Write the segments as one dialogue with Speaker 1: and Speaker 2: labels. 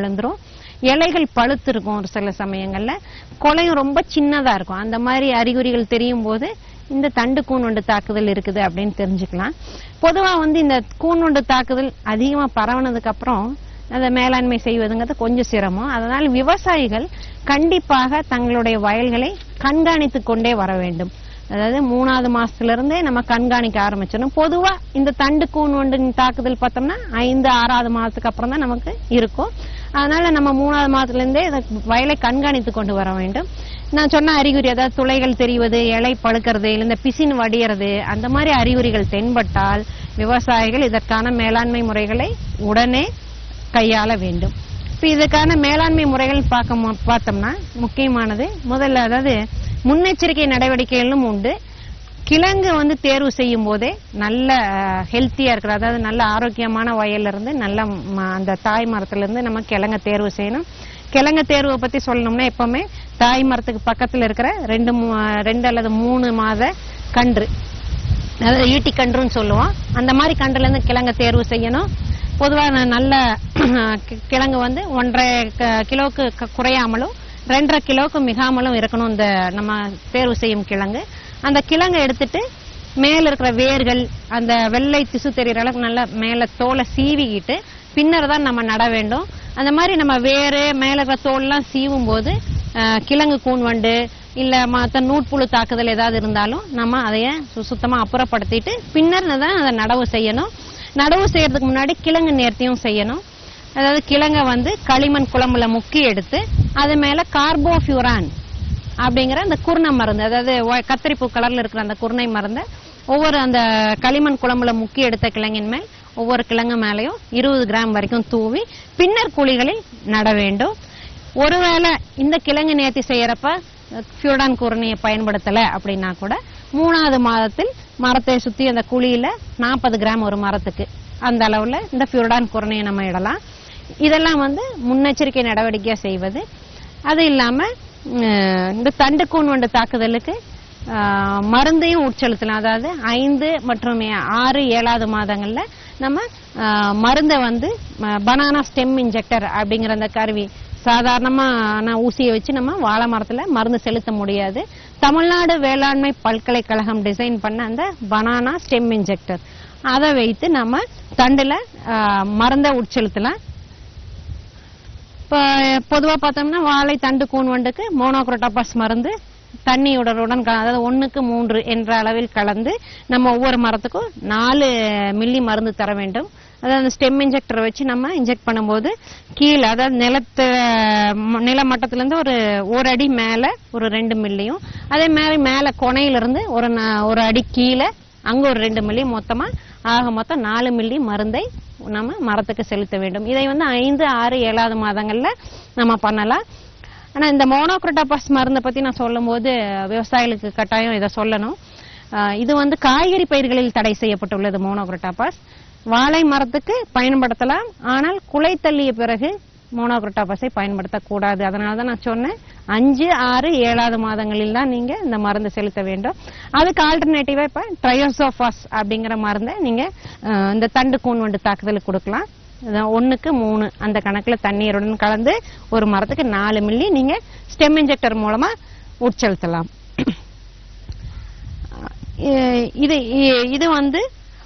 Speaker 1: விழுந்துரும். இலைகள் பழுத்து இருக்கும் ஒரு சில சமயங்கள்ல. கொலையும் ரொம்ப சின்னதா இருக்கும். அந்த மாதிரி அறிகுறிகள் தெரியும் போது இந்த தண்டு கூன்வண்டு தாக்குதல் இருக்குது அப்படின்னு தெரிஞ்சுக்கலாம். பொதுவா வந்து இந்த கூன்வண்டு தாக்குதல் அதிகமா பரவுனதுக்கு அப்புறம் அதை மேலாண்மை செய்வதுங்கிறது கொஞ்சம் சிரமம். அதனால் விவசாயிகள் கண்டிப்பாக தங்களுடைய வயல்களை கண்காணித்து கொண்டே வர வேண்டும். அதாவது மூணாவது மாசத்துல இருந்தே நம்ம கண்காணிக்க ஆரம்பிச்சிடணும். பொதுவாக இந்த தண்டு கூன் ஒன்றின் தாக்குதல் பார்த்தோம்னா ஐந்து ஆறாவது மாதத்துக்கு அப்புறம் தான் நமக்கு இருக்கும். அதனால நம்ம மூணாவது மாதத்துலேருந்தே இதை வயலை கண்காணித்து கொண்டு வர வேண்டும். நான் சொன்ன அறிகுறி அதாவது துளைகள் தெரிவது இலை பழுக்கிறது இல்லை இந்த பிசின் வடியறது அந்த மாதிரி அறிகுறிகள் தென்பட்டால் விவசாயிகள் இதற்கான மேலாண்மை முறைகளை உடனே கையாள வேண்டும். இப்போ இதுக்கான மேலாண்மை முறைகள் பார்க்க பார்த்தோம்னா முக்கியமானது. முதல்ல அதாவது முன்னெச்சரிக்கை நடவடிக்கைகளும் உண்டு. கிழங்கு வந்து தேர்வு செய்யும் போதே நல்ல ஹெல்த்தியா இருக்கிற அதாவது நல்ல ஆரோக்கியமான வயல்ல இருந்து நல்ல ம- அந்த தாய் மரத்துல இருந்து நம்ம கிழங்க தேர்வு செய்யணும். கிழங்கு தேர்வை பத்தி சொல்லணும்னா எப்பவுமே தாய் மரத்துக்கு பக்கத்துல இருக்கிற ரெண்டு மூ- ரெண்டு அல்லது மூணு மாத கன்று. அதாவது ஈட்டி கன்றுன்னு சொல்லுவோம். அந்த மாதிரி கன்றுல இருந்து கிழங்க தேர்வு செய்யணும். பொதுவாக நல்ல கிழங்கு வந்து ஒன்றரை க- கிலோவுக்கு க- குறையாமலும் ரெண்டரை கிலோவுக்கு மிகாமலும் இருக்கணும் இந்த நம்ம தேர்வு செய்யும் கிழங்கு. அந்த கிழங்கை எடுத்துட்டு மேல இருக்கிற வேர்கள் அந்த வெள்ளை திசு தெரிகிற அளவுக்கு நல்லா மேல தோலை சீவிக்கிட்டு பின்னர் தான் நம்ம நட வேண்டும். அந்த மாதிரி நம்ம வேறு மேல இருக்கிற தோல்லாம் சீவும் போது கிழங்கு கூன் வண்டு இல்ல மத்த நூட்புழு தாக்குதல் ஏதாவது இருந்தாலும் நம்ம அதைய சு- சுத்தமா அப்புறப்படுத்திட்டு பின்னர் தான் அதை நடவு செய்யணும். நடவு செய்யறதுக்கு முன்னாடி கிழங்கு நேர்த்தியும் செய்யணும். அதாவது கிழங்க வந்து களிமண் குழம்புல முக்கி எடுத்து அது மேல கார்போஃபியூரான் அப்படிங்கிற அந்த குருணை மருந்து அதாவது ஒ- கலர்ல இருக்கிற அந்த குருணை மருந்தை ஒவ்வொரு அந்த களிமண் குழம்புல முக்கி எடுத்த கிழங்கின் மேல் ஒவ்வொரு கிழங்கு மேலையும் இருபது கிராம் வரைக்கும் தூவி பின்னர் குழிகளில் நட வேண்டும். ஒருவேளை இந்த கிழங்கு நேர்த்தி செய்யறப்ப ஃபியூடான் குருணையை பயன்படுத்தல அப்படின்னா கூட மூணாவது மாதத்தில் மரத்தை சுத்தி அந்த குழியில நாற்பது கிராம் ஒரு மரத்துக்கு அந்த அளவுல இந்த ஃபியூடான் குருணையை நம்ம இடலாம். இதெல்லாம் வந்து முன்னெச்சரிக்கை நடவடிக்கையா செய்வது. அது இல்லாம இந்த தண்டு வண்ட வண்டு தாக்குதலுக்கு மருந்தையும் உட்செலுத்தலாம். அதாவது ஐந்து மற்றும் ஆறு ஏழாவது மாதங்களில் நம்ம மருந்தை வந்து பனானா ஸ்டெம் இன்ஜெக்டர் அப்படிங்கிற அந்த கருவி சாதாரணமான ஊசியை வச்சு நம்ம வாழை மரத்தில் மருந்து செலுத்த முடியாது. தமிழ்நாடு வேளாண்மை பல்கலைக்கழகம் டிசைன் பண்ண அந்த பனானா ஸ்டெம் இன்ஜெக்டர் அதை வைத்து நம்ம தண்டில் மருந்தை உட்செலுத்தலாம். இப்போ பொதுவா பார்த்தோம்னா வாழை தண்டு கூன் வண்டுக்கு மோனோக்ரோட்டோபாஸ் மருந்து தண்ணியுடனுடன் க- அதாவது ஒன்றுக்கு மூன்று என்ற அளவில் கலந்து நம்ம ஒவ்வொரு மரத்துக்கும் நாலு மில்லி மருந்து தர வேண்டும். அதாவது அந்த ஸ்டெம் இன்ஜெக்டரை வச்சு நம்ம இன்ஜெக்ட் பண்ணும்போது கீழே அதாவது நிலத்து நில மட்டத்திலேருந்து ஒரு ஒரு அடி மேலே ஒரு ரெண்டு மில்லியும் அதே மாதிரி மேலே கொனையிலிருந்து ஒரு நா- ஒரு அடி கீழே அங்கே ஒரு ரெண்டு மில்லி மொத்தமாக ஆக மொத்தம் நாலு மில்லி மருந்தை நம்ம மரத்துக்கு செலுத்த வேண்டும். இதை வந்து ஐந்து ஆறு ஏழாவது மாதங்களில் நம்ம பண்ணலாம். ஆனால் இந்த மோனோக்ரோட்டோபாஸ் மருந்தை பற்றி நான் சொல்லும்போது விவசாயிகளுக்கு கட்டாயம் இதை சொல்லணும். இது வந்து காய்கறி பயிர்களில் தடை செய்யப்பட்டுள்ளது மோனோக்ரோட்டாபாஸ் வாழை மரத்துக்கு பயன்படுத்தலாம். ஆனால் குலை தள்ளிய பிறகு மோனோக்ரோட்டாபாஸை பயன்படுத்தக்கூடாது. அதனால தான் நான் சொன்னேன். அஞ்சு ஆறு ஏழாவது மாதங்களில் தான் நீங்க இந்த மருந்து செலுத்த வேண்டும். அதுக்கு ஆல்டர்னேட்டிவா இப்ப ட்ரையோசோஃபாஸ் அப்படிங்கிற மருந்தை நீங்க இந்த தண்டு கூண் வண்டு தாக்குதலுக்கு கொடுக்கலாம். ஒன்றுக்கு மூணு. அந்த கணக்குல தண்ணீருடன் கலந்து ஒரு மரத்துக்கு நாலு மில்லி நீங்க ஸ்டெம் இன்ஜெக்டர் மூலமா உட்செலுத்தலாம். இது இது வந்து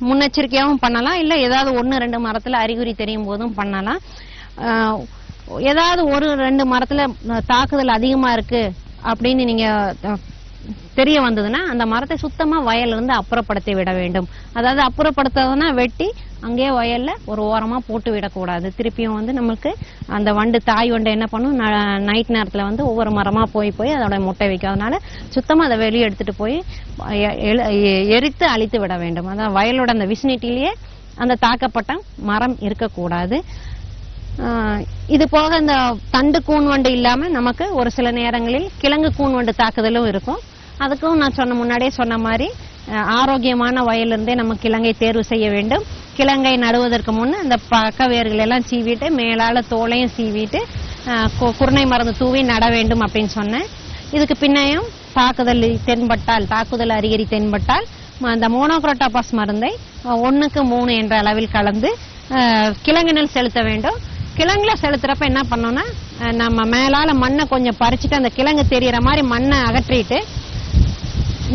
Speaker 1: முன்னெச்சரிக்கையாகவும் பண்ணலாம். இல்ல ஏதாவது ஒன்று ரெண்டு மரத்துல அறிகுறி தெரியும் போதும் பண்ணலாம். ஆஹ் ஏதாவது ஒரு ரெண்டு மரத்துல தாக்குதல் அதிகமா இருக்கு அப்படின்னு நீங்க தெரிய வந்ததுன்னா அந்த மரத்தை சுத்தமா வயல்ல இருந்து அப்புறப்படுத்தி விட வேண்டும். அதாவது அப்புறப்படுத்ததுன்னா வெட்டி அங்கேயே வயல்ல ஒரு ஓரமா போட்டு விடக்கூடாது. திருப்பியும் வந்து நமக்கு அந்த வண்டு தாய் வண்டு என்ன பண்ணும்? நைட் நேரத்துல வந்து ஒவ்வொரு மரமா போய் போய் அதோட முட்டை வைக்கும். அதனால சுத்தமா அதை வெளியே எடுத்துட்டு போய் எ- எழு- எ- எரித்து அழித்து விட வேண்டும். அதான் வயலோட அந்த விசினிட்டிலேயே அந்த தாக்கப்பட்ட மரம் இருக்கக்கூடாது. இது போக இந்த தண்டு கூன் வண்டு இல்லாம நமக்கு ஒரு சில நேரங்களில் கிழங்கு கூன் வண்டு தாக்குதலும் இருக்கும். அதுக்கும் நான் சொன்ன முன்னாடியே சொன்ன மாதிரி ஆரோக்கியமான வயலிருந்தே நம்ம கிழங்கை தேர்வு செய்ய வேண்டும். கிழங்கை நடுவதற்கு முன் அந்த பக்க வேர்கள் எல்லாம் சீவிட்டு மேலால தோலையும் சீவிட்டு கு- குருணை மருந்து தூவி நட வேண்டும் அப்படின்னு சொன்னேன். இதுக்கு பின்னையும் தாக்குதல் தென்பட்டால் தாக்குதல் அறிகுறி தென்பட்டால் அந்த மோனோக்ரோட்டோபாஸ் மருந்தை ஒன்றுக்கு மூணு என்ற அளவில் கலந்து கிழங்கு கிழங்கினில் செலுத்த வேண்டும். கிழங்குல செலுத்துறப்ப என்ன பண்ணோம்னா நம்ம மேலால மண்ணை கொஞ்சம் பறிச்சுட்டு அந்த கிழங்கு தெரியற மாதிரி மண்ணை அகற்றிட்டு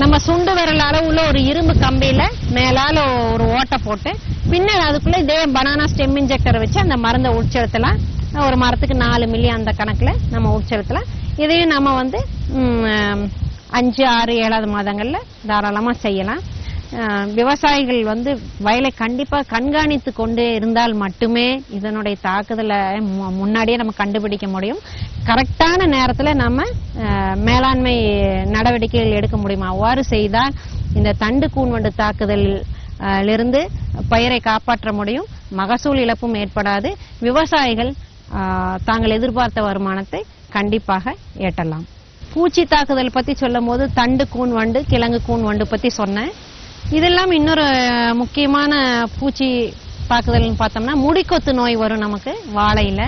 Speaker 1: நம்ம சுண்டு விரல் அளவுல ஒரு இரும்பு கம்பியில மேலால ஒரு ஓட்டை போட்டு பின்னாடி அதுக்குள்ள இதே பனானா ஸ்டெம் இன்ஜெக்டர் வச்சு அந்த மருந்தை உட்செலுத்தலாம். ஒரு மரத்துக்கு நாலு மில்லி அந்த கணக்குல நம்ம உட்செலுத்தலாம். இதையும் நம்ம வந்து அஞ்சு ஆறு ஏழாவது மாதங்கள்ல தாராளமா செய்யலாம். விவசாயிகள் வந்து வயலை கண்டிப்பாக கண்காணித்து கொண்டு இருந்தால் மட்டுமே இதனுடைய தாக்குதலை மு- முன்னாடியே நம்ம கண்டுபிடிக்க முடியும். கரெக்டான நேரத்தில் நம்ம மேலாண்மை நடவடிக்கைகள் எடுக்க முடியும்? அவ்வாறு செய்தால் இந்த தண்டு கூன்வண்டு தாக்குதல் பயிரை காப்பாற்ற முடியும். மகசூல் இழப்பும் ஏற்படாது. விவசாயிகள் தாங்கள் எதிர்பார்த்த வருமானத்தை கண்டிப்பாக எட்டலாம் பூச்சி தாக்குதல் பத்தி சொல்லும் போது தண்டு கூன் வண்டு கிழங்கு கூன் வண்டு பத்தி சொன்னேன். இதெல்லாம் இன்னொரு முக்கியமான பூச்சி தாக்குதல்னு பார்த்தோம்னா முடிக்கொத்து நோய் வரும் நமக்கு வாழையில்.